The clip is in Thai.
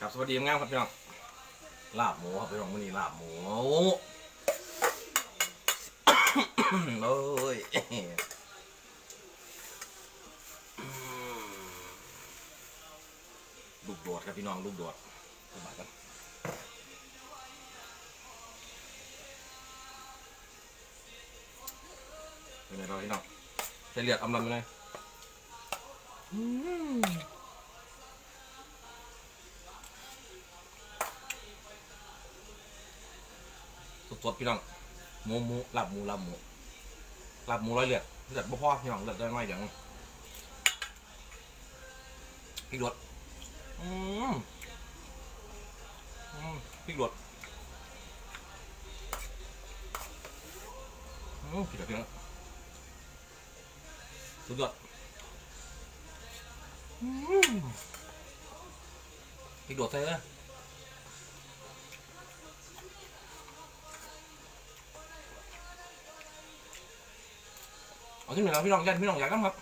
ครับสวัสดีงามครับพี่น้องลาบหมูครับพี่น้องมื้อนี้ลาบหมูโอ้ยลูกโดดครับพี่น้องลูกโดดสบายกันเป็นไงเราพี่น้องใส่เลือดอำลำไปเลย สดๆพี่น้องหมูหมูลาบหมูลาบหมูลาบหมูร้อยเลือดเลือดบ่พอพี่น้องเลือดได้น้อยอย่างพริกหยวดอืมอืมพริกหยวดอืมผิดแล้วพี่น้องสุดยอดอืมพริกหยวดใส่เลย เอาที่ไหนแล้วพี่น้องยันพี่น้องอยากน้ำครับ